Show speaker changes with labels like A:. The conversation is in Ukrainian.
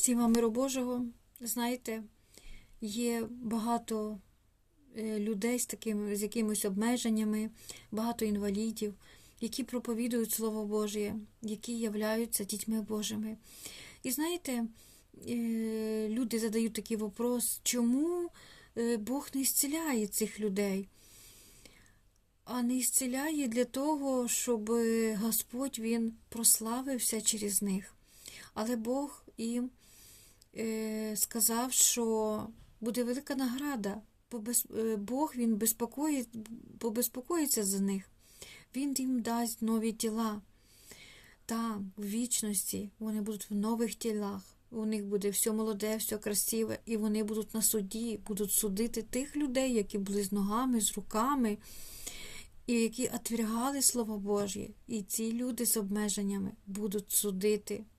A: Всім вам миру Божого. Знаєте, є багато е, людей з такими, з якимись обмеженнями, багато інвалідів, які проповідують Слово Божє, які являються дітьми Божими. І знаєте, е, люди задають такий вопрос, чому е, Бог не зціляє цих людей? А не зціляє для того, щоб Господь Він прославився через них. Але Бог їм сказав, що буде велика награда. Побез- е, Бог він безпокоїть, побезпокоїться за них. Він їм дасть нові тіла. Там, в вічності, вони будуть в нових тілах. У них буде все молоде, все красиве, і вони будуть на суді, будуть судити тих людей, які були з ногами, з руками, і які отвергали Слово Божє. І ці люди з обмеженнями будуть судити